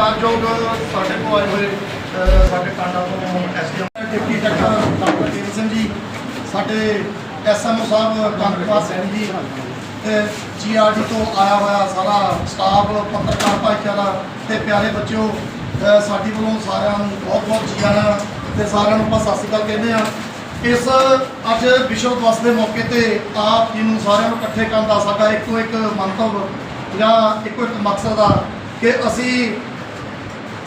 ਸਤਿਕਾਰਯੋਗ ਸਾਡੇ ਕੋਲ ਆਏ ਹੋਏ ਸਾਡੇ ਕਾਂਡਾ ਤੋਂ ਐਸਡੀਐਮ ਡਿਪਟੀ ਡਾਕਟਰ ਡਾਕਟਰ ਕੇਵਲ ਸਿੰਘ ਜੀ ਸਾਡੇ ਐਸਐਮਓ ਸਾਹਿਬ ਕੰਗਪਾਲ ਸਿੰਘ ਜੀ ਤੇ ਜੀਆਰਡੀ ਤੋਂ ਆਇਆ ਹੋਇਆ ਸਾਰਾ ਸਟਾਫ ਪੱਤਰਕਾਰ ਭਾਈਚਾਰਾ ਤੇ ਪਿਆਰੇ ਬੱਚਿਓ ਅ, ਸਾਡੀ ਵੱਲੋਂ ਸਾਰਿਆਂ ਨੂੰ ਬਹੁਤ ਬਹੁਤ ਜੀ ਆਇਆਂ ਤੇ ਸਾਰਿਆਂ ਨੂੰ ਆਪਾਂ ਸਤਿ ਸ਼੍ਰੀ ਅਕਾਲ ਕਹਿੰਦੇ ਆ ਇਸ ਅੱਜ ਵਿਸ਼ਵ ਦਿਵਸ ਦੇ ਮੌਕੇ ਤੇ ਆਪ ਜੀ ਨੂੰ ਸਾਰਿਆਂ ਨੂੰ ਇਕੱਠੇ ਕਰਨ ਦਾ ਸਾਡਾ ਇੱਕੋ ਇੱਕ ਮੰਤਵ ਜਾਂ ਇੱਕੋ ਇੱਕ ਮਕਸਦ ਆ ਕਿ ਅਸੀਂ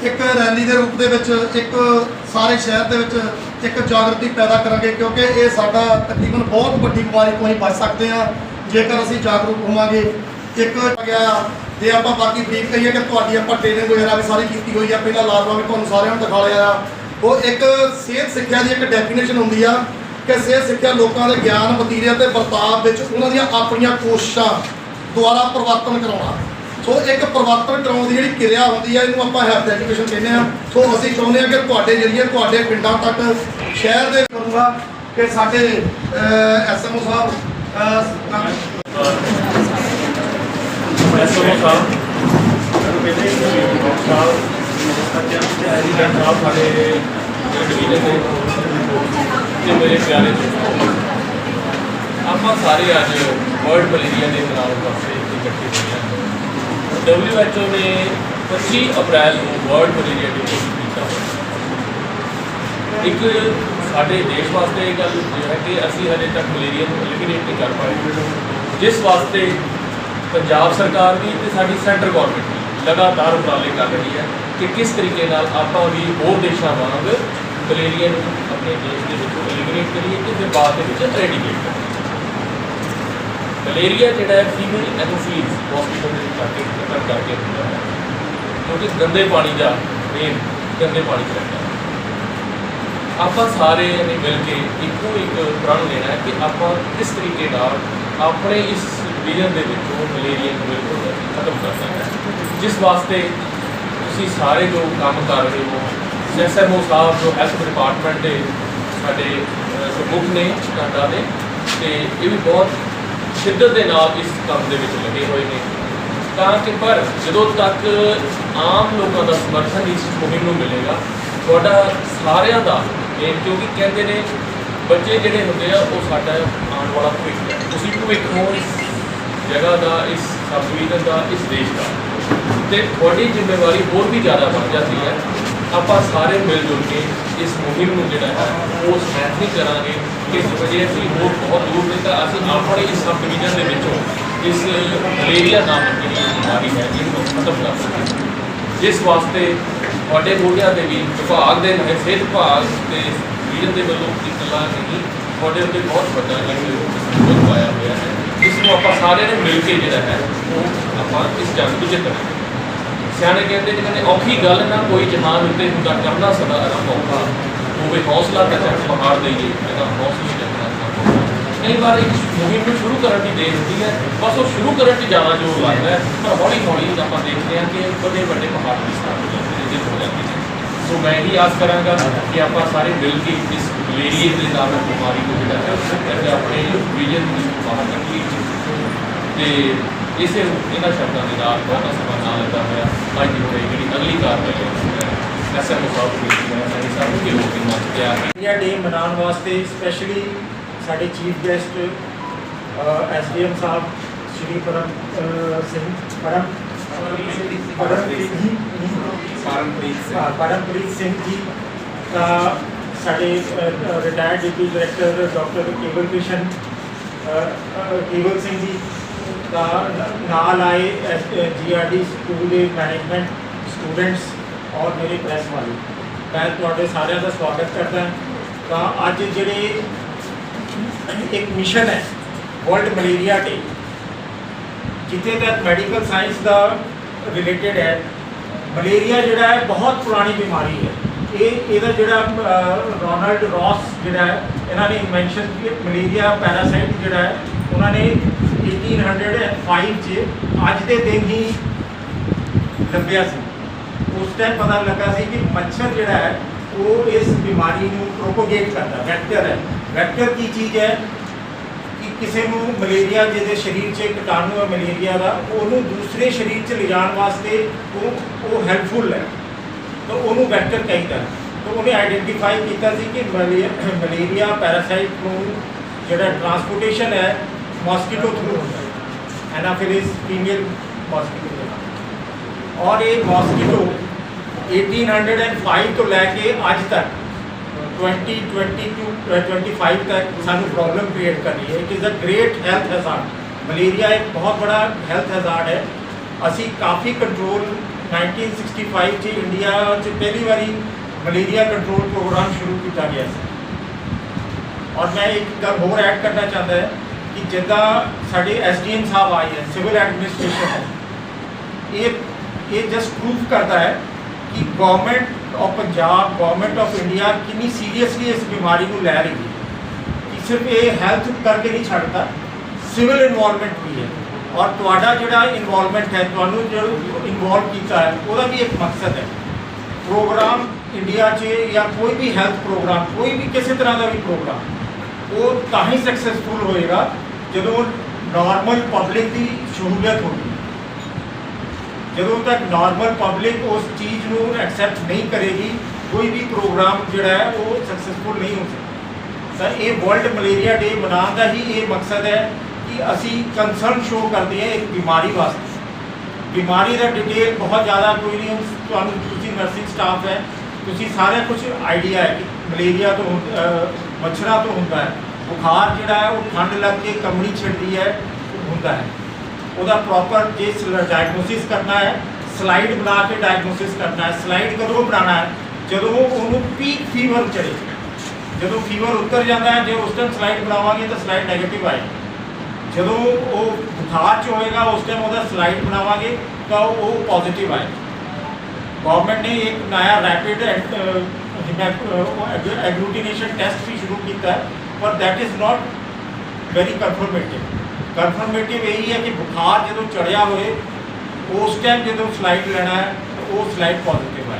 ਇੱਕ ਰੈਲੀ ਦੇ ਰੂਪ ਦੇ ਵਿੱਚ, ਇੱਕ ਸਾਰੇ ਸ਼ਹਿਰ ਦੇ ਵਿੱਚ ਇੱਕ ਜਾਗਰਤੀ ਪੈਦਾ ਕਰਾਂਗੇ, ਕਿਉਂਕਿ ਇਹ ਸਾਡਾ ਤਕਰੀਬਨ ਬਹੁਤ ਵੱਡੀ ਬਿਮਾਰੀ ਤੋਂ ਅਸੀਂ ਬਚ ਸਕਦੇ ਹਾਂ, ਜੇਕਰ ਅਸੀਂ ਜਾਗਰੂਕ ਹੋਵਾਂਗੇ। ਇੱਕ ਗਿਆ ਜੇ ਆਪਾਂ ਬਾਕੀ ਬਰੀਫ ਕਹੀਏ ਕਿ ਤੁਹਾਡੀ ਆਪਾਂ ਟ੍ਰੇਨਿੰਗ ਵਗੈਰਾ ਵੀ ਸਾਰੀ ਕੀਤੀ ਹੋਈ ਆ, ਪਹਿਲਾਂ ਲਾਜ਼ਮਾ ਵੀ ਤੁਹਾਨੂੰ ਸਾਰਿਆਂ ਨੂੰ ਦਿਖਾ ਲਿਆ ਆ। ਉਹ ਇੱਕ ਸਿਹਤ ਸਿੱਖਿਆ ਦੀ ਇੱਕ ਡੈਫੀਨੇਸ਼ਨ ਹੁੰਦੀ ਆ ਕਿ ਸਿਹਤ ਸਿੱਖਿਆ ਲੋਕਾਂ ਦੇ ਗਿਆਨ, ਵਤੀਰੇ ਅਤੇ ਵਰਤਾਵ ਵਿੱਚ ਉਹਨਾਂ ਦੀਆਂ ਆਪਣੀਆਂ ਕੋਸ਼ਿਸ਼ਾਂ ਦੁਆਰਾ ਪਰਿਵਰਤਨ ਕਰਾਉਣਾ। ਸੋ ਇੱਕ ਪਰਿਵਰਤਨ ਕਰਾਉਣ ਦੀ ਜਿਹੜੀ ਕਿਰਿਆ ਹੁੰਦੀ ਹੈ ਇਹਨੂੰ ਆਪਾਂ ਹੈਲਥ ਐਜੂਕੇਸ਼ਨ ਕਹਿੰਦੇ ਆ। ਸੋ ਅਸੀਂ ਚਾਹੁੰਦੇ ਆ ਕਿ ਤੁਹਾਡੇ ਜਰੀਏ ਤੁਹਾਡੇ ਪਿੰਡਾਂ ਤੱਕ ਸ਼ਹਿਰ ਦੇ ਕਰੂੰਗਾ ਕਿ ਸਾਡੇ ਐਸਐਮਓ ਸਾਹਿਬ ਅਹ, ਸਾਹਿਬ ਪਹਿਲੇ ਸਾਹਿਬ ਐਜੀਟੈਂਟ ਸਾਹਿਬ ਸਾਡੇ ਡਿਵੀਜ਼ਨ ਦੇ ਤੇ ਮੇਰੇ ਪਿਆਰੇ ਦੋਸਤੋ ਆਪਾਂ ਸਾਰੇ ਅੱਜ ਵਰਲਡ ਮਲੇਰੀਆ ਦੇ ਮਨਾਉਣ ਵਾਸਤੇ ਇਕੱਠੇ ਹੋਏ ਹਾਂ WHO ਨੇ 25 ਅਪ੍ਰੈਲ ਨੂੰ ਵਰਲਡ ਮਲੇਰੀਆ ਡੇ ਘੋਸ਼ਿਤ ਕੀਤਾ ਇੱਕ ਸਾਡੇ ਦੇਸ਼ ਵਾਸਤੇ ਇਹ ਗੱਲ ਹੈ ਕਿ ਅਸੀਂ ਹਜੇ ਤੱਕ ਮਲੇਰੀਆ ਨੂੰ ਐਲੀਮੀਨੇਟ ਨਹੀਂ ਕਰ ਪਾਏ। ਜਿਸ ਵਾਸਤੇ ਪੰਜਾਬ ਸਰਕਾਰ ਵੀ ਤੇ ਸਾਡੀ ਸੈਂਟਰ ਗਵਰਨਮੈਂਟ ਵੀ ਲਗਾਤਾਰ ਉਪਰਾਲੇ ਕਰ ਰਹੀ ਹੈ ਕਿ ਕਿਸ ਤਰੀਕੇ ਨਾਲ ਆਪਾਂ ਵੀ ਹੋਰ ਦੇਸ਼ਾਂ ਵਾਂਗ ਮਲੇਰੀਆ ਨੂੰ ਆਪਣੇ ਦੇਸ਼ ਦੇ ਵਿੱਚੋਂ ਐਲੀਮੀਨੇਟ ਕਰੀਏ ਤੇ ਫਿਰ ਬਾਅਦ ਦੇ ਵਿੱਚ ਰੈਡੀਕੇਟ ਕਰੀਏ। ਮਲੇਰੀਆ ਜਿਹੜਾ ਹੈ ਫੀਮੇਲ ਐਨੋਫੀਲਸ ਹਸਪੀਟਲ ਦੇ ਵਿੱਚ ਕਰਕੇ ਖਤਮ ਕਰਕੇ ਹੁੰਦਾ ਹੈ। ਕਿਉਂਕਿ ਗੰਦੇ ਪਾਣੀ ਦਾ ਮੇਨ ਗੰਦੇ ਪਾਣੀ ਚ ਰਹਿੰਦਾ ਆਪਾਂ ਸਾਰੇ ਨੇ ਮਿਲ ਕੇ ਇੱਕੋ ਇੱਕ ਪ੍ਰਣ ਲੈਣਾ ਹੈ ਕਿ ਆਪਾਂ ਕਿਸ ਤਰੀਕੇ ਨਾਲ ਆਪਣੇ ਇਸ ਵਿਜ਼ਨ ਦੇ ਵਿੱਚੋਂ ਮਲੇਰੀਆ ਨੂੰ ਬਿਲਕੁਲ ਖਤਮ ਕਰ ਸਕਦਾ ਹੈ। ਜਿਸ ਵਾਸਤੇ ਤੁਸੀਂ ਸਾਰੇ ਜੋ ਕੰਮ ਕਰ ਰਹੇ ਹੋ ਐਸਐਮਓ ਸਾਹਿਬ ਜੋ ਹੈਲਥ ਡਿਪਾਰਟਮੈਂਟ ਦੇ ਸਾਡੇ ਪ੍ਰਮੁੱਖ ਨੇ ਟਾਟਾ ਦੇ ਤੇ ਇਹ ਵੀ ਬਹੁਤ ਸ਼ਿੱਦਤ ਦੇ ਨਾਲ ਇਸ ਕੰਮ ਦੇ ਵਿੱਚ ਲੱਗੇ ਹੋਏ ਨੇ। ਤਾਂ ਕਿ ਪਰ ਜਦੋਂ ਤੱਕ ਆਮ ਲੋਕਾਂ ਦਾ ਸਮਰਥਨ ਇਸ ਮੁਹਿੰਮ ਨੂੰ ਮਿਲੇਗਾ, ਤੁਹਾਡਾ ਸਾਰਿਆਂ ਦਾ, ਇਹ ਕਿਉਂਕਿ ਕਹਿੰਦੇ ਨੇ, ਬੱਚੇ ਜਿਹੜੇ ਹੁੰਦੇ ਆ, ਉਹ ਸਾਡਾ ਆਉਣ ਵਾਲਾ ਭਵਿੱਖ ਹੈ। ਤੁਸੀਂ ਭਵਿੱਖ ਹੋ ਇਸ ਜਗ੍ਹਾ ਦਾ, ਇਸ ਸਬ ਡਿਵੀਜ਼ਨ ਦਾ, ਇਸ ਦੇਸ਼ ਦਾ। ਤੇ ਤੁਹਾਡੀ ਜ਼ਿੰਮੇਵਾਰੀ ਹੋਰ ਵੀ ਜ਼ਿਆਦਾ ਵੱਧ ਜਾਂਦੀ ਹੈ। ਆਪਾਂ ਸਾਰੇ ਮਿਲ ਜੁਲ ਕੇ ਇਸ ਮੁਹਿੰਮ ਨੂੰ ਜਿਹੜਾ ਹੈ, ਉਹ ਸਮੈਥੀ ਕਰਾਂਗੇ ਕਿ ਜੇ ਅਸੀਂ ਹੋਰ ਬਹੁਤ ਦੂਰ ਨਹੀਂ ਤਾਂ ਅਸੀਂ ਆਪਣੇ ਇਸ ਸਬ ਡਿਵੀਜ਼ਨ ਦੇ ਵਿੱਚੋਂ ਇਸ ਮਲੇਰੀਆ ਨਾਮਕ ਜਿਹੜੀ ਬਿਮਾਰੀ ਹੈ ਜਿਹਨੂੰ ਖਤਮ ਕਰ ਸਕੀਏ ਜਿਸ ਵਾਸਤੇ ਤੁਹਾਡੇ ਮੋਢਿਆਂ ਦੇ ਵੀ ਵਿਭਾਗ ਦੇ ਨਵੇਂ ਸਿਹਤ ਵਿਭਾਗ ਤੇ ਵੀਰ ਦੇ ਵੱਲੋਂ ਇਕੱਲਾ ਨਹੀਂ ਤੁਹਾਡੇ ਉੱਤੇ ਬਹੁਤ ਵੱਡਾ ਇੱਕ ਪਾਇਆ ਹੋਇਆ ਹੈ। ਇਸ ਨੂੰ ਆਪਾਂ ਸਾਰਿਆਂ ਨੇ ਮਿਲ ਕੇ ਜਿਹੜਾ ਹੈ, ਉਹ ਆਪਾਂ ਇਸ ਜੰਗ ਨੂੰ ਜਿੱਤਣਾ ਹੈ। ਸਿਆਣੇ ਕਹਿੰਦੇ ਨੇ, ਕਹਿੰਦੇ ਔਖੀ ਗੱਲ ਨਾ ਕੋਈ ਜਹਾਨ ਉੱਤੇ ਹੁੰਦਾ ਕਰਨਾ ਸਦਾ ਆਰੰਭ ਔਖਾ ਹੋਵੇ ਹੌਸਲਾ ਤਾਂ ਚੱਕ ਪਹਾੜ ਦੇਈਏ ਇਹਦਾ ਹੌਸਲਾ ਕਈ ਵਾਰ ਇੱਕ ਮੁਹਿੰਮ ਨੂੰ ਸ਼ੁਰੂ ਕਰਨ ਦੀ ਦੇਰ ਹੁੰਦੀ ਹੈ, ਬਸ ਉਹ ਸ਼ੁਰੂ ਕਰਨ 'ਚ ਜ਼ਿਆਦਾ ਜ਼ੋਰ ਲੱਗਦਾ ਹੈ, ਪਰ ਹੌਲੀ ਹੌਲੀ ਆਪਾਂ ਦੇਖਦੇ ਹਾਂ ਕਿ ਵੱਡੇ ਵੱਡੇ ਪਹਾੜ ਵੀ ਸਟਾਰਟ ਹੋ ਜਾਂਦੇ ਨੇ ਹੋ ਜਾਂਦੇ ਨੇ। ਸੋ ਮੈਂ ਇਹੀ ਆਸ ਕਰਾਂਗਾ ਕਿ ਆਪਾਂ ਸਾਰੇ ਮਿਲ ਕੇ ਇਸ ਮਲੇਰੀਏ ਦੇ ਨਾਲ ਬਿਮਾਰੀ ਨੂੰ ਜਿਹੜਾ ਹੈ, ਉਹ ਕਰਕੇ ਆਪਣੇ ਵਿਜਨ ਨੂੰ ਬਾਹਰ ਨਿਕਲੀਏ ਤੇ ਇਸੇ ਇਹਨਾਂ ਸ਼ਬਦਾਂ ਦੇ ਨਾਲ ਬਹੁਤਾ ਸਮਾਂ ਨਾ ਲੱਗਾ ਹੋਇਆ ਅੱਜ ਦੀ ਹੋਈ ਜਿਹੜੀ ਅਗਲੀ ਕਾਰਵਾਈ ਹੈ ਐਸਐਮਓ ਸਾਹਿਬ ਦੀ ਹੈ ਸਾਹਿਬ ਕੇ ਹੋ ਕੇ ਮੰਚ ਤੇ ਆ ਕੇ ਇੰਡੀਆ ਡੇ ਮਨਾਉਣ ਵਾਸਤੇ ਸਪੈਸ਼ਲੀ ਸਾਡੇ chief guest SDM sahib Shri Param ਅਹ, ਸਿੰਘ ਪਰਮ ਪਰਮਪ੍ਰੀਤ ਜੀ ਪਰਮਪ੍ਰੀਤ ਸਿੰਘ। ਹਾਂ, ਪਰਮਪ੍ਰੀਤ ਸਿੰਘ ਜੀ ਤਾਂ ਸਾਡੇ ਰਿਟਾਇਰਡ ਡਿਪਟੀ ਡਾਇਰੈਕਟਰ ਡਾਕਟਰ ਕੇਵਲ ਕ੍ਰਿਸ਼ਨ ਅਹ, ਅਹ, ਕੇਵਲ ਸਿੰਘ ਜੀ ਤਾਂ ਨਾਲ ਆਏ ਜੀਆਰਡੀ ਸਕੂਲ ਦੇ ਮੈਨੇਜਮੈਂਟ ਸਟੂਡੈਂਟਸ ਔਰ ਮੇਰੇ ਪ੍ਰੈਸ ਵਾਲੇ। ਮੈਂ ਤੁਹਾਡੇ ਸਾਰਿਆਂ ਦਾ ਸਵਾਗਤ ਕਰਦਾ ਤਾਂ ਅੱਜ ਜਿਹੜੇ ਇੱਕ ਮਿਸ਼ਨ ਹੈ ਵਰਲਡ ਮਲੇਰੀਆ ਡੇ ਜਿੱਥੇ ਤੱਕ ਮੈਡੀਕਲ ਸਾਇੰਸ ਦਾ ਰਿਲੇਟਡ ਹੈ ਮਲੇਰੀਆ ਜਿਹੜਾ ਹੈ ਬਹੁਤ ਪੁਰਾਣੀ ਬਿਮਾਰੀ ਹੈ। ਇਹ, ਇਹਦਾ ਜਿਹੜਾ ਰੋਨਲਡ ਰੋਨਾਲਡ ਰੌਸ ਜਿਹੜਾ ਹੈ, ਇਹਨਾਂ ਨੇ ਇਨਵੈਂਸ਼ਨ ਕੀਤੀ ਮਲੇਰੀਆ ਪੈਰਾਸਾਈਟ ਜਿਹੜਾ ਹੈ, ਉਹਨਾਂ ਨੇ 1805 ਚ ਅੱਜ ਦੇ ਦਿਨ ਹੀ ਲੱਭਿਆ ਸੀ। ਉਸ ਟਾਈਮ ਪਤਾ ਲੱਗਾ ਸੀ ਕਿ ਮੱਛਰ ਜਿਹੜਾ ਹੈ, ਉਹ ਇਸ ਬਿਮਾਰੀ ਨੂੰ ਪ੍ਰੋਪੋਗੇਟ ਕਰਦਾ ਵੈਕਟਰ ਹੈ। ਵੈਕਟਰ ਕੀ ਚੀਜ਼ ਹੈ? ਕਿ ਕਿਸੇ ਨੂੰ ਮਲੇਰੀਆ ਜਿਹਦੇ ਸਰੀਰ 'ਚ ਕੀਟਾਣੂ ਹੈ ਮਲੇਰੀਆ ਦਾ, ਉਹਨੂੰ ਦੂਸਰੇ ਸਰੀਰ 'ਚ ਲਿਜਾਣ ਵਾਸਤੇ ਉਹ ਉਹ ਹੈਲਪਫੁਲ ਹੈ। ਤਾਂ ਉਹਨੂੰ ਵੈਕਟਰ ਕਹਿੰਦਾ ਤਾਂ ਉਹਨੇ ਆਈਡੈਂਟੀਫਾਈ ਕੀਤਾ ਸੀ ਕਿ ਮਲੇ- ਮਲੇਰੀਆ ਪੈਰਾਸਾਈਟ ਨੂੰ ਜਿਹੜਾ ਟਰਾਂਸਪੋਰਟੇਸ਼ਨ ਹੈ ਮੋਸਕੀਟੋ ਥਰੂ ਹੁੰਦਾ ਹੈ ਐਨਾਫਿਲਿਸ ਫੀਮੇਲ ਮੋਸਕੀਟੋ ਦੇ ਨਾਲ ਔਰ ਇਹ ਮੋਸਕੀਟੋ 1805 ਤੋਂ ਲੈ ਕੇ ਅੱਜ ਤੱਕ 2020 to 25 ਤੱਕ ਸਾਨੂੰ ਪ੍ਰੋਬਲਮ ਕ੍ਰੀਏਟ ਕਰ ਰਹੀ ਹੈ it is a great health hazard malaria ਇੱਕ ਬਹੁਤ ਬੜਾ ਹੈਲਥ ਹੈਜ਼ਾਰਡ ਹੈ ਅਸੀਂ ਕਾਫੀ ਕੰਟਰੋਲ 1965 ਚ ਇੰਡੀਆ ਚ ਪਹਿਲੀ ਵਾਰੀ ਮਲੇਰੀਆ ਕੰਟਰੋਲ ਪ੍ਰੋਗਰਾਮ ਸ਼ੁਰੂ ਕੀਤਾ ਗਿਆ ਸੀ ਔਰ ਮੈਂ ਇੱਕ ਗੱਲ ਹੋਰ ਐਡ ਕਰਨਾ ਚਾਹੁੰਦਾ ਹੈ ਕਿ ਜਿੱਦਾਂ ਸਾਡੇ ਐਸਡੀਐਮ ਸਾਹਿਬ ਆਏ ਹੈ ਸਿਵਲ ਐਡਮਿਨਿਸਟ੍ਰੇਸ਼ਨ ਹੈ ਇਹ ਇਹ ਜਸਟ ਪ੍ਰੂਫ ਕਰਦਾ ਹੈ ਕਿ government of Punjab government of India ਕਿੰਨੀ ਸੀਰੀਅਸਲੀ ਇਸ ਬਿਮਾਰੀ ਨੂੰ ਲੈ ਰਹੀ ਹੈ। ਕਿ ਸਿਰਫ ਇਹ ਹੈਲਥ ਕਰਕੇ ਨਹੀਂ ਛੱਡਦਾ ਸਿਵਲ ਇਨਵੋਲਵਮੈਂਟ ਵੀ ਹੈ। ਔਰ ਤੁਹਾਡਾ ਜਿਹੜਾ ਇਨਵੋਲਵਮੈਂਟ ਹੈ, ਤੁਹਾਨੂੰ ਜੋ ਇਨਵੋਲਵ ਕੀਤਾ ਹੈ, ਉਹਦਾ ਵੀ ਇੱਕ ਮਕਸਦ ਹੈ। ਪ੍ਰੋਗਰਾਮ ਇੰਡੀਆ 'ਚ ਜਾਂ ਕੋਈ ਵੀ ਹੈਲਥ ਪ੍ਰੋਗਰਾਮ ਕੋਈ ਵੀ ਕਿਸੇ ਤਰ੍ਹਾਂ ਦਾ ਵੀ ਪ੍ਰੋਗਰਾਮ ਉਹ ਤਾਂ ਹੀ ਸਕਸੈਸਫੁਲ ਹੋਏਗਾ ਜਦੋਂ ਨਾਰਮਲ ਪਬਲਿਕ ਦੀ ਸ਼ਮੂਲੀਅਤ ਹੋਵੇ ਜਦੋਂ ਤੱਕ ਨਾਰਮਲ ਪਬਲਿਕ ਉਸ ਚੀਜ਼ ਨੂੰ ਐਕਸੈਪਟ ਨਹੀਂ ਕਰੇਗੀ, ਕੋਈ ਵੀ ਪ੍ਰੋਗਰਾਮ ਜਿਹੜਾ ਹੈ ਉਹ ਸਕਸੈਸਫੁਲ ਨਹੀਂ ਹੋ ਸਕਦਾ। ਤਾਂ ਇਹ ਵਰਲਡ ਮਲੇਰੀਆ ਡੇ ਮਨਾਉਣ ਦਾ ਹੀ ਇਹ ਮਕਸਦ ਹੈ ਕਿ ਅਸੀਂ ਕੰਸਰਨ ਸ਼ੋ ਕਰਦੇ ਹਾਂ ਇੱਕ ਬਿਮਾਰੀ ਵਾਸਤੇ। ਬਿਮਾਰੀ ਦਾ ਡਿਟੇਲ ਬਹੁਤ ਜ਼ਿਆਦਾ ਕੋਈ ਨਹੀਂ, ਤੁਹਾਨੂੰ ਤੁਸੀਂ ਨਰਸਿੰਗ ਸਟਾਫ ਹੈ, ਤੁਸੀਂ ਸਾਰਾ ਕੁਝ ਆਈਡੀਆ ਹੈ ਕਿ ਮਲੇਰੀਆ ਤੋਂ ਮੱਛਰਾਂ ਤੋਂ ਹੁੰਦਾ ਹੈ। ਬੁਖਾਰ ਜਿਹੜਾ ਹੈ, ਉਹ ਠੰਡ ਲੱਗ ਕੇ ਕਮੜੀ ਛਿੜਦੀ ਹੈ, ਹੁੰਦਾ ਹੈ। ਉਹਦਾ ਪ੍ਰੋਪਰ ਜੇ ਡਾਇਗਨੋਸਿਸ ਕਰਨਾ ਹੈ ਸਲਾਈਡ ਬਣਾ ਕੇ ਡਾਇਗਨੋਸਿਸ ਕਰਨਾ ਹੈ। ਸਲਾਈਡ ਕਦੋਂ ਬਣਾਉਣਾ ਹੈ? ਜਦੋਂ ਉਹਨੂੰ ਪੀਕ ਫੀਵਰ ਚੜੇ ਜਦੋਂ ਫੀਵਰ ਉਤਰ ਜਾਂਦਾ ਹੈ, ਜੇ ਉਸ ਟਾਈਮ ਸਲਾਈਡ ਬਣਾਵਾਂਗੇ ਤਾਂ ਸਲਾਈਡ 네ਗੇਟਿਵ ਆਏਗੀ। ਜਦੋਂ ਉਹ ਬੁਖਾਰ ਚ ਹੋਏਗਾ, ਉਸ ਟਾਈਮ ਉਹਦਾ ਸਲਾਈਡ ਬਣਾਵਾਂਗੇ ਤਾਂ ਉਹ ਪੋਜ਼ਿਟਿਵ ਆਏਗਾ। ਗਵਰਨਮੈਂਟ ਨੇ ਇੱਕ ਨया ਰੈਪਿਡ ਐਗਲੂਟੀਨੇਸ਼ਨ ਟੈਸਟ ਵੀ ਸ਼ੁਰੂ ਕੀਤਾ ਹੈ, ਪਰ that is not very confirmative confirmative ਇਹੀ ਹੈ ਕਿ ਬੁਖਾਰ ਜਦੋਂ ਚੜਿਆ ਹੋਏ, ਉਸ ਟਾਈਮ ਜਦੋਂ ਸਲਾਈਡ ਲੈਣਾ ਹੈ ਉਹ ਸਲਾਈਡ ਪੋਜ਼ਿਟਿਵ ਹੈ।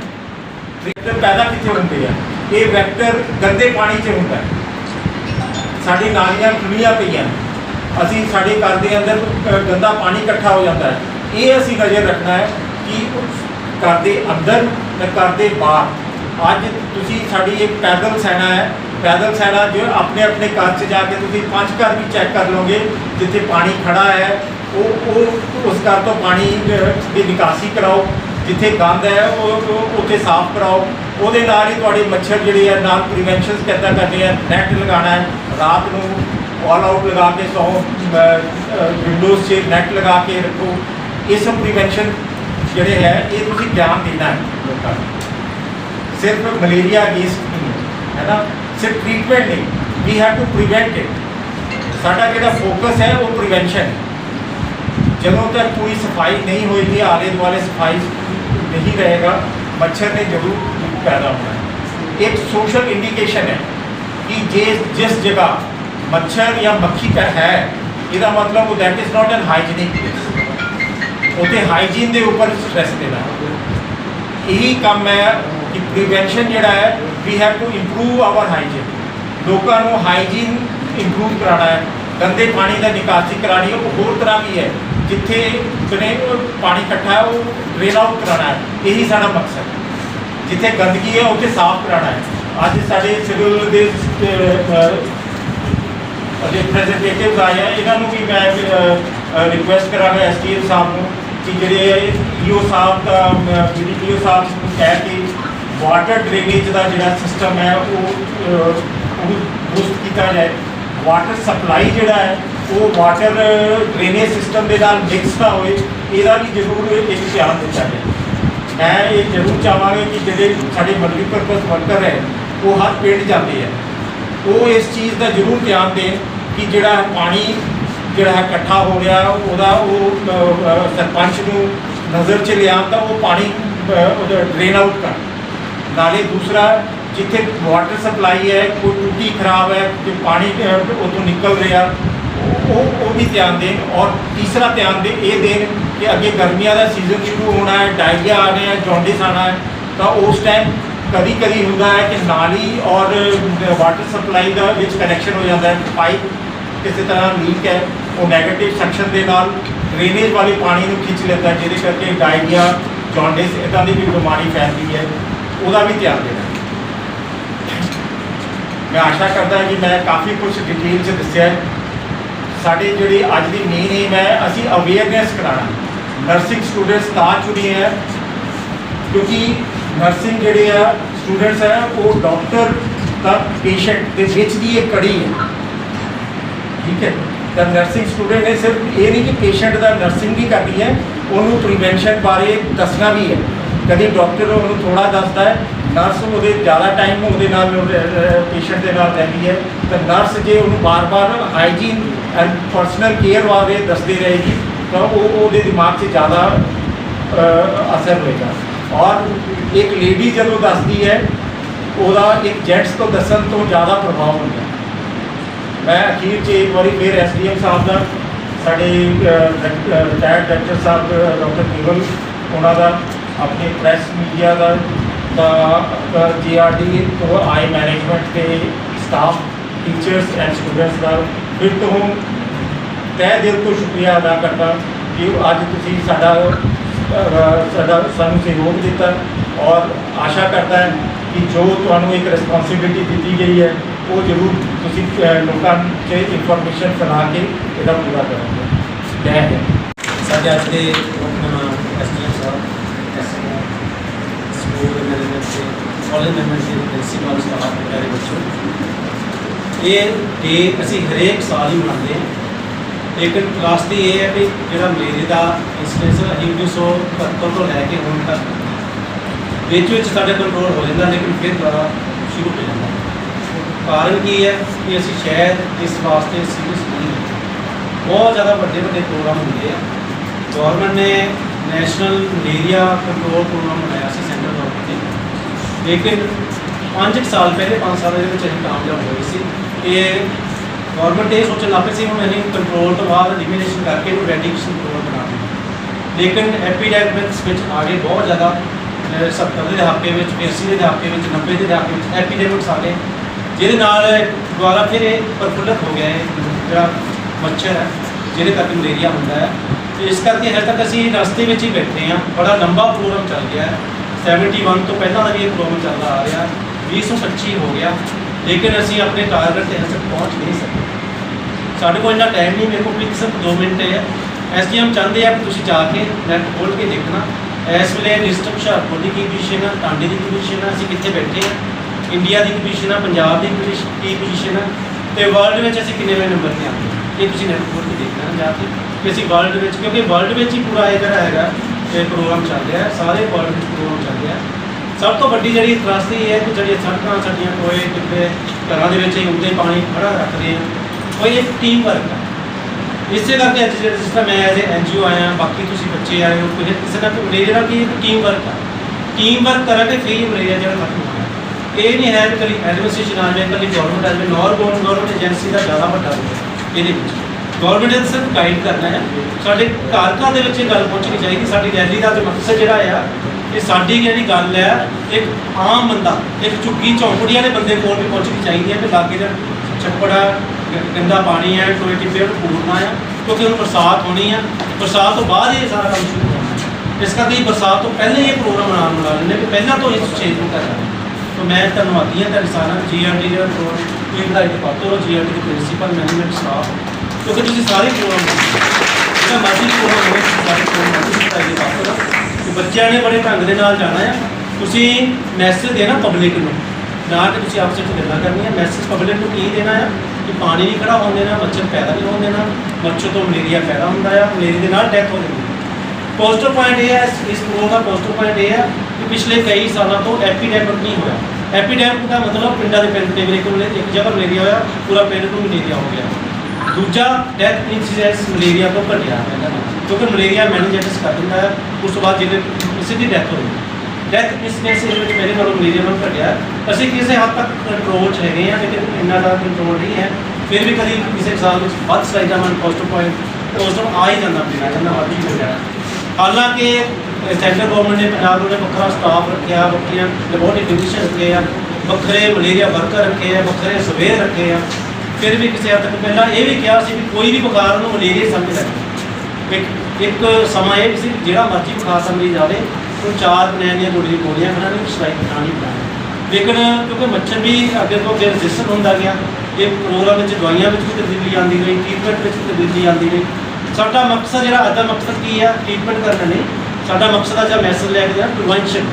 ਵੈਕਟਰ ਪੈਦਾ ਕਿੱਥੇ ਹੁੰਦੇ ਆ? ਇਹ ਵੈਕਟਰ ਗੰਦੇ ਪਾਣੀ 'ਚ ਹੁੰਦਾ ਹੈ। ਸਾਡੀ ਨਾਲੀਆਂ ਖੁੱਲੀਆਂ ਪਈਆਂ ਨੇ। ਅਸੀਂ ਸਾਡੇ ਘਰ ਦੇ ਅੰਦਰ ਗੰਦਾ ਪਾਣੀ ਇਕੱਠਾ ਹੋ ਜਾਂਦਾ ਹੈ। ਇਹ ਅਸੀਂ ਨਜ਼ਰ ਰੱਖਣਾ ਹੈ ਕਿ ਉਸ ਘਰ ਦੇ ਅੰਦਰ ਤੇ ਘਰ ਦੇ ਬਾਹਰ ਅੱਜ ਤੁਸੀਂ ਸਾਡੀ ਇੱਕ ਪੈਦਲ ਸੈਨਾ ਹੈ। ਪੈਦਲ ਸੈਨਾ ਜੋ ਆਪਣੇ ਆਪਣੇ ਘਰ 'ਚ ਜਾ ਕੇ ਤੁਸੀਂ ਪੰਜ ਘਰ ਵੀ ਚੈੱਕ ਕਰ ਲਓਗੇ, ਜਿੱਥੇ ਪਾਣੀ ਖੜਾ ਹੈ, ਉਹ ਉਹ ਉਸ ਘਰ ਤੋਂ ਪਾਣੀ ਦੀ ਨਿਕਾਸੀ ਕਰਾਓ, ਜਿੱਥੇ ਗੰਦ ਹੈ, ਉਹ ਉੱਥੇ ਸਾਫ਼ ਕਰਾਓ। ਉਹਦੇ ਨਾਲ ਹੀ ਤੁਹਾਡੇ ਮੱਛਰ ਜਿਹੜੇ ਆ ਨਾਲ ਪ੍ਰੀਵੈਂਸ਼ਨਸ ਕਿੱਦਾਂ ਕਰਨੇ ਆ ਨੈਟ ਲਗਾਉਣਾ ਹੈ, ਰਾਤ ਨੂੰ ਆਲ ਆਊਟ ਲਗਾ ਕੇ ਸੌ ਵਿੰਡੋਜ਼ 'ਚ ਨੈਟ ਲਗਾ ਕੇ ਰੱਖੋ। ਇਹ ਸਭ ਪ੍ਰੀਵੈਂਸ਼ਨ ਜਿਹੜੇ ਹੈ, ਇਹ ਤੁਸੀਂ ਧਿਆਨ ਦੇਣਾ ਹੈ ਲੋਕਾਂ ਨੂੰ। ਸਿਰਫ ਮਲੇਰੀਆ ਅਗੇਂਸਟ ਨਹੀਂ ਹੈ ਹੈ ਨਾ ਸਿਰਫ ਟ੍ਰੀਟਮੈਂਟ ਨਹੀਂ we have to prevent it ਸਾਡਾ ਜਿਹੜਾ ਫੋਕਸ ਹੈ ਉਹ ਪ੍ਰੀਵੈਂਸ਼ਨ ਜਦੋਂ ਤੱਕ ਕੋਈ ਸਫ਼ਾਈ ਨਹੀਂ ਹੋਏਗੀ ਆਲੇ ਦੁਆਲੇ ਸਫ਼ਾਈ ਨਹੀਂ ਰਹੇਗਾ ਮੱਛਰ ਨੇ ਜ਼ਰੂਰ ਪੈਦਾ ਹੋਣਾ ਇੱਕ ਸੋਸ਼ਲ ਇੰਡੀਕੇਸ਼ਨ ਹੈ ਕਿ ਜੇ ਜਿਸ ਜਗ੍ਹਾ ਮੱਛਰ ਜਾਂ ਮੱਖੀ ਪੈ ਹੈ ਇਹਦਾ ਮਤਲਬ ਉਹ that is not an hygienic place ਉਤੇ ਹਾਈਜੀਨ ਦੇ ਉੱਪਰ ਸਟ੍ਰੈਸ ਦੇਣਾ ਇਹੀ ਕੰਮ ਹੈ ਪ੍ਰੀਵੈਂਸ਼ਨ ਜਿਹੜਾ ਹੈ we have to improve our hygiene ਲੋਕਾਂ ਨੂੰ ਹਾਈਜੀਨ ਇੰਪਰੂਵ ਕਰਾਉਣਾ ਹੈ। ਗੰਦੇ ਪਾਣੀ ਦਾ ਨਿਕਾਸੀ ਕਰਾਣੀ ਹੈ, ਉਹ ਹੋਰ ਤਰ੍ਹਾਂ ਵੀ ਹੈ। ਜਿੱਥੇ ਜਿਹੜੇ ਪਾਣੀ ਇਕੱਠਾ ਹੈ, ਉਹ ਡਰੇਨ ਆਊਟ ਕਰਾਉਣਾ ਹੈ। ਇਹੀ ਸਾਡਾ ਮਕਸਦ ਹੈ। ਜਿੱਥੇ ਗੰਦਗੀ ਹੈ, ਉੱਥੇ ਸਾਫ਼ ਕਰਾਉਣਾ ਹੈ। ਅੱਜ ਸਾਡੇ ਸਿਵਲ ਦੇ ਰਿਪਰੈਜ਼ੈਂਟੇਟਿਵਸ ਆਏ ਆ, ਇਹਨਾਂ ਨੂੰ ਵੀ ਮੈਂ ਰਿਕੁਐਸਟ ਕਰਾਂਗਾ ਐਸਟੀਐਮ ਸਾਹਿਬ ਨੂੰ ਕਿ ਜਿਹੜੇ ਈਓ ਸਾਹਿਬ ਦਾ ਬੀਡੀਪੀਓ ਸਾਹਿਬ ਨੂੰ ਕਹਿ ਕੇ ਵਾਟਰ ਡਰੇਨੇਜ ਦਾ ਜਿਹੜਾ ਸਿਸਟਮ ਹੈ ਉਹ ਉਹ ਬੂਸਟ ਕੀਤਾ ਜਾਏ। ਵਾਟਰ ਸਪਲਾਈ ਜਿਹੜਾ ਹੈ, ਉਹ ਵਾਟਰ ਡਰੇਨੇਜ ਸਿਸਟਮ ਦੇ ਨਾਲ ਮਿਕਸ ਨਾ ਹੋਏ, ਇਹਦਾ ਵੀ ਜ਼ਰੂਰ ਇੱਕ ਧਿਆਨ ਦਿੱਤਾ ਜਾਏ। ਮੈਂ ਇਹ ਜ਼ਰੂਰ ਚਾਹਾਂਗਾ ਕਿ ਜਿਹੜੇ ਸਾਡੇ ਮਲਟੀਪਰਪਸ ਵਰਕਰ ਹੈ, ਉਹ ਹਰ ਪਿੰਡ ਜਾਂਦੇ ਹੈ ਉਹ ਇਸ ਚੀਜ਼ ਦਾ ਜ਼ਰੂਰ ਧਿਆਨ ਦੇਣ ਕਿ ਜਿਹੜਾ ਪਾਣੀ ਜਿਹੜਾ ਹੈ ਇਕੱਠਾ ਹੋ ਗਿਆ ਉਹਦਾ ਉਹ ਸਰਪੰਚ ਨੂੰ ਨਜ਼ਰ 'ਚ ਲਿਆਉਣ ਤਾਂ ਉਹ ਪਾਣੀ ਉਹਦਾ ਡਰੇਨ ਆਊਟ ਕਰ ਨਾਲੇ ਦੂਸਰਾ ਜਿੱਥੇ ਵਾਟਰ ਸਪਲਾਈ ਹੈ ਕੋਈ ਟੂਟੀ ਖਰਾਬ ਹੈ ਕਿ ਪਾਣੀ ਅ, ਉੱਥੋਂ ਨਿਕਲ ਰਿਹਾ ਉਹ ਉਹ ਵੀ ਧਿਆਨ ਦੇਣ। ਔਰ ਤੀਸਰਾ ਧਿਆਨ ਦੇ ਇਹ ਦੇਣ ਕਿ ਅੱਗੇ ਗਰਮੀਆਂ ਦਾ ਸੀਜ਼ਨ ਸ਼ੁਰੂ ਹੋਣਾ ਹੈ ਡਾਇਰੀਆ ਆਣੇ ਹੈ ਜੌਂਡਿਸ ਆਣਾ ਹੈ ਤਾਂ ਉਸ ਟਾਈਮ ਕਦੀ ਕਦੀ ਹੁੰਦਾ ਹੈ ਕਿ ਨਾਲੀ ਔਰ ਵਾਟਰ ਸਪਲਾਈ ਦਾ ਵਿੱਚ ਕਨੈਕਸ਼ਨ ਹੋ ਜਾਂਦਾ ਹੈ ਪਾਈਪ ਕਿਸੇ ਤਰ੍ਹਾਂ ਲੀਕ ਹੈ ਉਹ ਨੈਗੇਟਿਵ ਸੈਕਸ਼ਨ ਦੇ ਨਾਲ ਡਰੇਨੇਜ ਵਾਲੇ ਪਾਣੀ ਨੂੰ ਖਿੱਚ ਲੈਂਦਾ ਜਿਹਦੇ ਕਰਕੇ ਡਾਇਰੀਆ ਜੌਂਡਿਸ ਇਦਾਂ ਦੀ ਵੀ ਬਿਮਾਰੀ ਫੈਲਦੀ ਹੈ। ਉਹਦਾ ਵੀ ਧਿਆਨ ਦੇਣਾ। ਮੈਂ ਆਸ਼ਾ ਕਰਦਾ ਹਾਂ ਕਿ ਮੈਂ ਕਾਫੀ ਕੁਝ ਡਿਟੇਲ 'ਚ ਦੱਸਿਆ ਹੈ। ਸਾਡੀ ਜਿਹੜੀ ਅੱਜ ਦੀ ਮੇਨ ਏਮ ਹੈ, ਅਸੀਂ ਅਵੇਅਰਨੈਸ ਕਰਾਉਣਾ। ਨਰਸਿੰਗ ਸਟੂਡੈਂਟਸ ਤਾਂ ਚੁਣੇ ਹੈ ਕਿਉਂਕਿ ਨਰਸਿੰਗ ਜਿਹੜੇ ਆ ਸਟੂਡੈਂਟਸ ਹੈ ਉਹ ਡਾਕਟਰ ਦਾ ਪੇਸ਼ੈਂਟ ਦੇ ਵਿੱਚ ਦੀ ਇਹ ਕੜੀ ਹੈ। ਠੀਕ ਹੈ? ਤਾਂ ਨਰਸਿੰਗ ਸਟੂਡੈਂਟ ਨੇ ਸਿਰਫ ਇਹ ਨਹੀਂ ਕਿ ਪੇਸ਼ੈਂਟ ਦਾ ਨਰਸਿੰਗ ਵੀ ਕਰਨੀ ਹੈ, ਉਹਨੂੰ ਪ੍ਰੀਵੈਂਸ਼ਨ ਬਾਰੇ ਦੱਸਣਾ ਵੀ ਹੈ। ਕਦੀ ਡਾਕਟਰ ਉਹਨੂੰ ਥੋੜਾ ਦੱਸਦਾ ਹੈ ਨਰਸ ਉਹਦੇ ਜ਼ਿਆਦਾ ਟਾਈਮ ਉਹਦੇ ਨਾਲ ਪੇਸ਼ੈਂਟ ਦੇ ਨਾਲ ਰਹਿੰਦੀ ਹੈ। ਤਾਂ ਨਰਸ ਜੇ ਉਹਨੂੰ ਬਾਰ-ਬਾਰ ਹਾਈਜੀਨ ਐਂਡ ਪਰਸਨਲ ਕੇਅਰ ਬਾਰੇ ਦੱਸਦੀ ਰਹੇਗੀ, ਤਾਂ ਉਹ, ਉਹਦੇ ਦਿਮਾਗ 'ਚ ਜ਼ਿਆਦਾ ਅਸਰ ਹੋਏਗਾ। ਔਰ ਇੱਕ ਲੇਡੀ ਜਦੋਂ ਦੱਸਦੀ ਹੈ, ਉਹਦਾ ਇੱਕ ਜੈਂਟਸ ਤੋਂ ਦੱਸਣ ਤੋਂ ਜ਼ਿਆਦਾ ਪ੍ਰਭਾਵ ਹੁੰਦਾ ਮੈਂ ਅਖੀਰ 'ਚ ਇੱਕ ਵਾਰੀ ਫਿਰ ਐਸਡੀਐਮ ਸਾਹਿਬ ਦਾ, ਸਾਡੇ ਰਿਟਾਇਰਡ ਡਾਕਟਰ ਸਾਹਿਬ ਡਾਕਟਰ ਕੇਵਲ, ਉਹਨਾਂ ਦਾ ਆਪਣੇ ਪ੍ਰੈਸ ਮੀਡੀਆ ਦਾ ਦਾ ਜੀਆਰਡੀ ਤੋਂ ਆਈ ਮੈਨੇਜਮੈਂਟ ਦੇ ਸਟਾਫ ਟੀਚਰਸ ਐਂਡ ਸਟੂਡੈਂਟਸ ਦਾ ਫਿਰ ਤੋਂ ਤਹਿ ਦਿਲ ਤੋਂ ਸ਼ੁਕਰੀਆ ਅਦਾ ਕਰਦਾ ਕਿ ਅੱਜ ਤੁਸੀਂ ਸਾਡਾ ਸਾਡਾ, ਸਾਨੂੰ ਸਹਿਯੋਗ ਦਿੱਤਾ ਔਰ ਆਸ਼ਾ ਕਰਦਾ ਹੈ ਕਿ ਜੋ ਤੁਹਾਨੂੰ ਇੱਕ ਰਿਸਪੌਂਸਿਬਿਲਿਟੀ ਦਿੱਤੀ ਗਈ ਹੈ, ਉਹ ਜ਼ਰੂਰ ਤੁਸੀਂ ਲੋਕਾਂ 'ਚ ਇਨਫੋਰਮੇਸ਼ਨ ਫੈਲਾ ਕੇ ਇਹਦਾ ਪੂਰਾ ਕਰੋਗੇ। ਜੈ ਹਿੰਦ। ਸਾਡੇ ਅੱਜ ਦੇ ਮੁੱਖ SDM sahib SMO school management ਤੇ ਕਾਲਜ ਮੈਨੇਜਮੈਂਟ ਪ੍ਰਿੰਸੀਪਲ ਸਟਾਫ ਦੇ ਪਿਆਰੇ ਬੱਚੋ ਇਹ ਡੇ ਅਸੀਂ ਹਰੇਕ ਸਾਲ ਹੀ ਮਨਾਉਂਦੇ ਹਾਂ। ਲੇਕਿਨ ਕਲਾਸ ਦੀ ਇਹ ਹੈ ਵੀ ਜਿਹੜਾ ਮਲੇਰੀਆ ਦਾ ਇੰਸੀਡੈਂਸ ਅਸੀਂ 1971 ਤੋਂ ਲੈ ਕੇ ਹੁਣ ਤੱਕ ਵਿੱਚ ਵਿੱਚ ਸਾਡੇ ਕੰਟਰੋਲ ਹੋ ਜਾਂਦਾ, ਲੇਕਿਨ ਫਿਰ ਦੁਬਾਰਾ ਸ਼ੁਰੂ ਹੋ ਜਾਂਦਾ। ਕਾਰਨ ਕੀ ਹੈ ਕਿ ਅਸੀਂ ਸ਼ਾਇਦ ਇਸ ਵਾਸਤੇ ਸੀਰੀਅਸ ਨਹੀਂ ਬਹੁਤ ਜ਼ਿਆਦਾ ਵੱਡੇ ਵੱਡੇ ਪ੍ਰੋਗਰਾਮ ਹੁੰਦੇ ਆ। ਗਵਰਨਮੈਂਟ ਨੇ ਨੈਸ਼ਨਲ ਮਲੇਰੀਆ ਕੰਟਰੋਲ ਪ੍ਰੋਗਰਾਮ ਬਣਾਇਆ ਸੀ ਸੈਂਟਰ ਗਵਰਨਮੈਂਟ ਨੇ। ਲੇਕਿਨ 5 ਸਾਲ ਪਹਿਲੇ 5 ਸਾਲ ਦੇ ਵਿੱਚ ਅਸੀਂ ਕਾਮਯਾਬ ਹੋਏ ਸੀ। ਇਹ ਗਵਰਨਮੈਂਟ ਇਹ ਸੋਚਣ ਲੱਗ ਪਈ ਸੀ, ਹੁਣ ਅਸੀਂ ਕੰਟਰੋਲ ਤੋਂ ਬਾਅਦ ਐਲੀਮੀਨੇਸ਼ਨ ਕਰਕੇ ਇਹਨੂੰ ਰੈਡੀਕੇਸ਼ਨ ਪ੍ਰੋਗਰਾਮ ਬਣਾ ਦਿੰਦੇ ਲੇਕਿਨ ਐਪੀਡੈਮਿਕਸ ਵਿੱਚ ਆ ਗਏ ਬਹੁਤ ਜ਼ਿਆਦਾ, ਅਹ 70 ਦੇ ਦਹਾਕੇ ਵਿੱਚ 80 ਦੇ ਦਹਾਕੇ ਵਿੱਚ 90 ਦੇ ਦਹਾਕੇ ਵਿੱਚ ਐਪੀਡੈਮਿਕਸ ਆ ਗਏ। ਜਿਹਦੇ ਨਾਲ ਦੁਬਾਰਾ ਫਿਰ ਇਹ ਪ੍ਰਫੁੱਲਤ ਹੋ ਗਿਆ, ਇਹ ਜਿਹੜਾ ਮੱਛਰ ਹੈ, ਜਿਹਦੇ ਕਰਕੇ ਮਲੇਰੀਆ ਹੁੰਦਾ ਹੈ। ਇਸ ਕਰਕੇ ਹਜੇ ਤੱਕ ਅਸੀਂ ਰਸਤੇ ਵਿੱਚ ਹੀ ਬੈਠੇ ਹਾਂ। ਬੜਾ ਲੰਬਾ ਪ੍ਰੋਗਰਾਮ ਚੱਲ ਗਿਆ ਹੈ। 71 ਤੋਂ ਪਹਿਲਾਂ ਦਾ ਵੀ ਇਹ ਪ੍ਰੋਬਲਮ ਚੱਲਦਾ ਆ ਰਿਹਾ। 2025 ਹੋ ਗਿਆ। ਲੇਕਿਨ ਅਸੀਂ ਆਪਣੇ ਟਾਰਗੇਟ ਤੇ ਹਜੇ ਤੱਕ ਪਹੁੰਚ ਨਹੀਂ ਸਕੇ। ਸਾਡੇ ਕੋਲ ਇੰਨਾ ਟਾਈਮ ਨਹੀਂ, ਮੇਰੇ ਕੋਲ ਵੀ ਸਿਰਫ 2 ਮਿੰਟ ਹੈ। ਐਸਡੀਐਮ ਚਾਹੁੰਦੇ ਆ ਕਿ ਤੁਸੀਂ ਜਾ ਕੇ ਨੈਟ ਖੋਲ ਕੇ ਦੇਖਣਾ। ਇਸ ਵੇਲੇ ਡਿਸਟ੍ਰਿਕਟ ਹੁਸ਼ਿਆਰਪੁਰ ਦੀ ਕੀ ਪੋਜੀਸ਼ਨ ਆ ਟਾਂਡੇ ਦੀ ਕੀ ਪੋਜੀਸ਼ਨ ਆ, ਅਸੀਂ ਕਿੱਥੇ ਬੈਠੇ ਹਾਂ ਇੰਡੀਆ ਦੀ ਕੀ ਪੋਜੀਸ਼ਨ ਹੈ ਪੰਜਾਬ ਦੀ ਪੋਜੀਸ਼ਨ- ਕੀ ਪੋਜੀਸ਼ਨ ਹੈ ਤੇ ਵਰਲਡ ਵਿੱਚ ਅਸੀਂ ਕਿੰਨੇਵੇਂ ਨੰਬਰ ਤੇ ਆਉਂਦੇ ਇਹ ਤੁਸੀਂ ਨੈਟ ਖੋਲ ਕੇ ਦੇਖਣਾ ਜਾ ਕੇ ਕਿ ਅਸੀਂ ਵਰਲਡ ਵਿੱਚ ਕਿਉਂਕਿ ਵਰਲਡ ਵਿੱਚ ਹੀ ਪੂਰਾ ਇਹ ਜਿਹੜਾ ਹੈਗਾ ਇਹ ਪ੍ਰੋਗਰਾਮ ਚੱਲ ਰਿਹਾ ਸਾਰੇ ਵਰਲਡ ਵਿੱਚ ਪ੍ਰੋਗਰਾਮ ਚੱਲ ਰਿਹਾ ਸਭ ਤੋਂ ਵੱਡੀ ਜਿਹੜੀ ਤਰਾਸਦੀ ਇਹ ਹੈ ਕਿ ਜਿਹੜੀਆਂ ਸੜਕਾਂ ਸਾਡੀਆਂ ਕੋਏ ਟਿੱਬੇ ਘਰਾਂ ਦੇ ਵਿੱਚ ਹੀ ਉੱਤੇ ਪਾਣੀ ਖੜਾ ਰੱਖਦੇ ਆ, ਉਹ ਇੱਕ ਟੀਮ ਵਰਕ ਹੈ। ਇਸੇ ਕਰਕੇ ਅੱਜ ਜਿਹੜਾ ਜਿਸ ਤਰ੍ਹਾਂ ਮੈਂ ਐਜ਼ ਐਨਜੀਓ ਆਇਆ ਬਾਕੀ ਤੁਸੀਂ ਬੱਚੇ ਆਏ ਹੋ, ਕੋਈ ਕਿਸੇ ਨਾਲ ਮੇਰੇ ਨਾਲ ਕੀ ਟੀਮ ਵਰਕ ਹੈ। ਟੀਮ ਵਰਕ ਕਰਾਂਗੇ, ਫਿਰ ਹੀ ਮਲੇਰੀਆ ਜਿਹੜਾ ਖਤਮ ਹੋਣਾ ਇਹ ਨਹੀਂ ਹੈ ਕਿ ਕਲੀ ਐਡਮਿਨਿਸਟ੍ਰੇਸ਼ਨ ਆ ਜਾਵੇ ਕਲੀ ਗਵਰਨਮੈਂਟ ਆ ਜਾਵੇ ਨੌਰ ਗਵਰਨਮੈਂਟ ਏਜੰਸੀ ਦਾ ਜ਼ਿਆਦਾ ਵੱਡਾ ਰੋਲ ਹੈ ਇਹਦੇ ਵਿੱਚ। ਗਵਰਨਮੈਂਟ ਨੇ ਸਿਰਫ ਗਾਈਡ ਕਰਨਾ ਹੈ। ਸਾਡੇ ਕਾਰਕਾਂ ਦੇ ਵਿੱਚ ਇਹ ਗੱਲ ਪਹੁੰਚਣੀ ਚਾਹੀਦੀ, ਸਾਡੀ ਰੈਲੀ ਦਾ ਤੇ ਮਕਸਦ ਜਿਹੜਾ ਆ, ਇਹ ਸਾਡੀ ਜਿਹੜੀ ਗੱਲ ਹੈ, ਇੱਕ ਆਮ ਬੰਦਾ, ਇੱਕ ਝੁੱਗੀ ਚੌਂਕੜੀ ਵਾਲੇ ਬੰਦੇ ਕੋਲ ਵੀ ਪਹੁੰਚਣੀ ਚਾਹੀਦੀ ਹੈ ਕਿ ਲਾਗੇ ਦਾ ਛੱਪੜਾ ਗ- ਗੰਦਾ ਪਾਣੀ ਹੈ ਟੋਏ ਟਿੱਬੇ ਨੂੰ ਪੂਰਨਾ ਹੈ ਕਿਉਂਕਿ ਹੁਣ ਬਰਸਾਤ ਹੋਣੀ ਹੈ ਬਰਸਾਤ ਤੋਂ ਬਾਅਦ ਇਹ ਸਾਰਾ ਕੰਮ ਸ਼ੁਰੂ ਹੋਣਾ ਇਸ ਕਰਕੇ ਬਰਸਾਤ ਤੋਂ ਪਹਿਲਾਂ ਹੀ ਇਹ ਪ੍ਰੋਗਰਾਮ ਬਣਾਉਣ ਬਣਾ ਲੈਂਦੇ ਕਿ ਪਹਿਲਾਂ ਤੋਂ ਇਸ ਚੀਜ਼ ਨੂੰ ਕਰਨਾ ਹੈ। ਮੈਂ ਧੰਨਵਾਦੀ ਹਾਂ ਤੁਹਾਡੇ ਸਾਰਿਆਂ ਜੀਆਰਡੀ ਦੇ ਕੋਲ ਤੁਸੀਂ ਵਧਾਈ ਦੇ ਪਾਤਰ ਹੋ ਜੀਆਰਡੀ ਦੇ ਪ੍ਰਿੰਸੀਪਲ ਮੈਨੇਜਮੈਂਟ ਸਟਾਫ ਕਿਉਂਕਿ ਤੁਸੀਂ ਸਾਰੇ ਪ੍ਰੋਗਰਾਮ ਜਿਹੜਾ ਮਰਜ਼ੀ ਪ੍ਰੋਗਰਾਮ ਹੋਵੇ ਤੁਸੀਂ ਸਾਰੇ ਪ੍ਰੋਗਰਾਮ ਤੁਸੀਂ ਵਧਾਈ ਦੇ ਪਾਤਰ ਬੱਚਿਆਂ ਨੇ ਬੜੇ ਢੰਗ ਦੇ ਨਾਲ ਜਾਣਾ ਆ। ਤੁਸੀਂ ਮੈਸੇਜ ਦੇਣਾ ਪਬਲਿਕ ਨੂੰ। ਨਾ ਕਿ ਤੁਸੀਂ ਆਪਸ ਵਿੱਚ ਗੱਲਾਂ ਕਰਨੀਆਂ। ਮੈਸੇਜ ਪਬਲਿਕ ਨੂੰ ਕੀ ਦੇਣਾ ਆ? ਕਿ ਪਾਣੀ ਨਹੀਂ ਖੜਾ ਹੋਣ ਦੇਣਾ, ਮੱਛਰ ਪੈਦਾ ਨਹੀਂ ਹੋਣ ਦੇਣਾ, ਮੱਛਰ ਤੋਂ ਮਲੇਰੀਆ ਪੈਦਾ ਹੁੰਦਾ ਆ, ਮਲੇਰੀਆ ਦੇ ਨਾਲ ਡੈਥ ਹੋ ਜਾਂਦੀ ਹੈ ਪੋਜ਼ਿਟਿਵ ਪੁਆਇੰਟ ਇਹ ਹੈ ਇਸ- ਪ੍ਰੋਗਰਾਮ ਦਾ ਪੋਜ਼ਿਟਿਵ ਪੁਆਇੰਟ ਇਹ ਹੈ ਕਿ ਪਿਛਲੇ ਕਈ ਸਾਲਾਂ ਤੋਂ ਐਪੀਡੈਮਿਕ ਨਹੀਂ ਹੋਇਆ। ਐਪੀਡੈਮਿਕ ਦਾ ਮਤਲਬ ਪਿੰਡਾਂ ਦੇ ਪਿੰਡ ਦੇ ਵਿੱਚ ਇੱਕ ਜਗ੍ਹਾ ਮਲੇਰੀਆ ਹੋਇਆ, ਪੂਰਾ ਪਿੰਡ ਨੂੰ ਮਲੇਰੀਆ ਹੋ ਗਿਆ। ਦੂਜਾ ਡੈਥ ਇਨਸੀਡੈਂਸ ਮਲੇਰੀਆ ਤੋਂ ਘਟਿਆ। ਪਹਿਲਾਂ ਕਿਉਂਕਿ ਮਲੇਰੀਆ ਮੈਨੇਜਾਈਟਿਸ ਕਰ ਦਿੰਦਾ ਹੈ, ਉਸ ਤੋਂ ਬਾਅਦ ਜਿਹਦੇ ਕਿਸੇ ਦੀ ਡੈਥ ਹੋ ਜਾਂਦੀ ਡੈਥ ਇਨਸੀਡੈਂਸ ਦੇ ਵਿੱਚ ਮੇਰੇ ਨਾਲੋਂ ਮਲੇਰੀਆ ਨਾਲ ਘਟਿਆ। ਅਸੀਂ ਕਿਸੇ ਹੱਦ ਤੱਕ ਕੰਟਰੋਲ 'ਚ ਹੈਗੇ ਆ ਲੇਕਿਨ ਇੰਨਾ ਜ਼ਿਆਦਾ ਕੰਟਰੋਲ ਨਹੀਂ ਹੈ। ਫਿਰ ਵੀ ਕਦੀ ਕਿਸੇ ਸਾਲ ਵਿੱਚ ਵੱਧ ਸਾਈਡਾ ਮਨ ਪੋਜ਼ਿਟਿਵ ਪੁਆਇੰਟ ਉਸ ਤੋਂ ਆ ਹੀ ਜਾਂਦਾ ਮੇਰਾ ਕਹਿੰਦਾ ਵੱਧ ਹੀ ਹੋ ਜਾਣਾ ਹਾਲਾਂਕਿ ਸੈਂਟਰ ਗਵਰਨਮੈਂਟ ਨੇ ਪੰਜਾਬ ਨੂੰ ਵੱਖਰਾ ਸਟਾਫ ਰੱਖਿਆ, ਵੱਖਰੀਆਂ ਲੈਬੋਰਟਰੀ ਡਿਵੀਜ਼ਨ ਰੱਖੇ ਆ। ਵੱਖਰੇ ਮਲੇਰੀਆ ਵਰਕਰ ਰੱਖੇ ਆ, ਵੱਖਰੇ ਸਵੇਰ ਰੱਖੇ ਆ। ਫਿਰ ਵੀ ਕਿਸੇ ਹੱਦ ਤੱਕ ਪਹਿਲਾਂ ਇਹ ਵੀ ਕਿਹਾ ਸੀ ਵੀ ਕੋਈ ਵੀ ਬੁਖਾਰ ਨੂੰ ਮਲੇਰੀਆ ਸਮਝ ਲੈ ਇੱਕ ਸਮਾਂ ਇਹ ਵੀ ਸੀ ਵੀ ਜਿਹੜਾ ਮਰਜ਼ੀ ਬੁਖਾਰ ਸਮਝੀ ਜਾਵੇ ਆਵੇ ਉਹ ਚਾਰ ਬਨੈਣ ਦੀਆਂ ਗੋਲੀਆਂ ਗੋਲੀਆਂ ਖਾਣੀ ਸਲਾਈ ਖਾਣੀ ਪੈਣੀ ਲੇਕਿਨ ਕਿਉਂਕਿ ਮੱਛਰ ਵੀ ਅੱਗੇ ਤੋਂ ਅੱਗੇ ਰੈਜ਼ਿਸਟੈਂਟ ਹੁੰਦਾ ਗਿਆ, ਇਹ ਪ੍ਰੋਗਰਾਮ ਵਿੱਚ ਦਵਾਈਆਂ ਵਿੱਚ ਵੀ ਤਬਦੀਲੀ ਆਉਂਦੀ ਗਈ ਟ੍ਰੀਟਮੈਂਟ ਵਿੱਚ ਵੀ ਤਬਦੀਲੀ ਆਉਂਦੀ ਗਈ। ਸਾਡਾ ਮਕਸਦ ਜਿਹੜਾ ਅੱਜ ਦਾ ਮਕਸਦ ਕੀ ਹੈ ਟ੍ਰੀਟਮੈਂਟ ਕਰਨਾ ਨਹੀਂ। ਸਾਡਾ ਮਕਸਦ ਆ ਜਾਂ ਮੈਸੇਜ ਲੈ ਕੇ ਜਾਣਾ prevention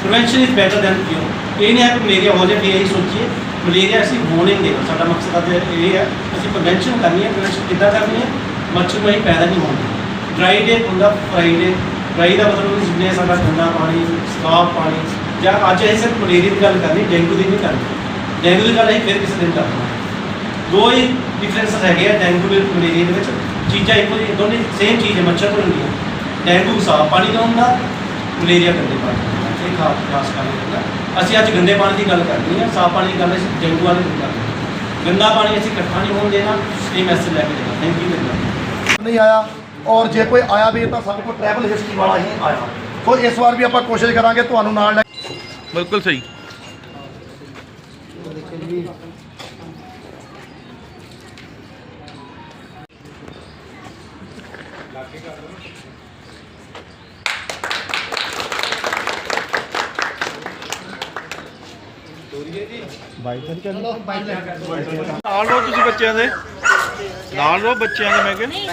prevention is better than cure ਇਹ ਨਹੀਂ ਹੈ ਕਿ ਮਲੇਰੀਆ ਹੋ ਜਾਏ ਫਿਰ ਇਹੀ ਸੋਚੀਏ। ਮਲੇਰੀਆ ਅਸੀਂ ਹੋਣ ਨਹੀਂ ਦੇਣਾ। ਸਾਡਾ ਮਕਸਦ ਅੱਜ ਇਹ ਹੈ, ਅਸੀਂ ਪ੍ਰੀਵੈਂਸ਼ਨ ਕਰਨੀ ਹੈ ਪ੍ਰੀਵੈਂਸ਼ਨ ਕਿੱਦਾਂ ਕਰਨੀ ਹੈ? ਮੱਛਰ ਨੂੰ ਅਸੀਂ ਪੈਦਾ ਨਹੀਂ ਹੋਣ ਦੇਣਾ। ਡਰਾਈ ਡੇ ਹੁੰਦਾ ਫਰਾਈਡੇ ਡਰਾਈ ਦਾ ਮਤਲਬ ਜਿੰਨੇ ਸਾਡਾ ਗੰਦਾ ਪਾਣੀ, ਸਾਫ਼ ਪਾਣੀ, ਜਾਂ ਅੱਜ ਅਸੀਂ ਸਿਰਫ ਮਲੇਰੀਆ ਦੀ ਗੱਲ ਕਰਨੀ, ਡੇਂਗੂ ਦੀ ਨਹੀਂ ਕਰਨੀ। ਡੇਂਗੂ ਦੀ ਗੱਲ ਅਸੀਂ ਫਿਰ ਕਿਸੇ ਦਿਨ ਕਰਾਂਗੇ ਦੋ ਹੀ ਡਿਫਰੈਂਸ ਹੈਗੇ ਆ ਡੇਂਗੂ ਤੇ ਮਲੇਰੀਆ ਦੇ ਵਿੱਚ। ਚੀਜ਼ਾਂ ਇੱਕੋ ਜਿਹੀ ਦੋਨੇ ਸੇਮ ਚੀਜ਼ ਹੈ, ਮੱਛਰ ਤੋਂ ਹੁੰਦੀਆਂ। ਡੇਂਗੂ ਸਾਫ਼ ਪਾਣੀ ਤੋਂ ਹੁੰਦਾ, ਮਲੇਰੀਆ ਗੰਦੇ ਪਾਣੀ ਤੋਂ ਇਹ ਖਾਸ ਖਾਸ ਕਰ ਅਸੀਂ ਅੱਜ ਗੰਦੇ ਪਾਣੀ ਦੀ ਗੱਲ ਕਰਨੀ ਹੈ ਸਾਫ਼ ਪਾਣੀ ਦੀ ਗੱਲ ਅਸੀਂ ਡੇਂਗੂ ਵਾਲੇ ਦੀ ਗੱਲ ਗੰਦਾ ਪਾਣੀ ਅਸੀਂ ਇਕੱਠਾ ਨਹੀਂ ਹੋਣ ਦੇਣਾ ਇਹ ਮੈਸੇਜ ਲੈ ਕੇ ਦੇਣਾ। ਥੈਂਕ ਯੂ ਵੈਰੀ ਨਹੀਂ ਆਇਆ ਔਰ ਜੇ ਕੋਈ ਆਇਆ ਵੀ ਤਾਂ ਸਾਡੇ ਕੋਲ ਟਰੈਵਲ ਹਿਸਟਰੀ ਵਾਲਾ ਹੀ ਆਇਆ। ਸੋ ਇਸ ਵਾਰ ਵੀ ਆਪਾਂ ਕੋਸ਼ਿਸ਼ ਕਰਾਂਗੇ ਤੁਹਾਨੂੰ ਨਾਲ ਲੈ ਬਿਲਕੁਲ ਸਹੀ। ਨਾਲ ਰਹੋ ਤੁਸੀਂ ਬੱਚਿਆਂ ਦੇ। ਨਾਲ ਰਹੋ ਬੱਚਿਆਂ ਦੇ ਮੈਂ ਕਿਹਾ। ਨਹੀਂ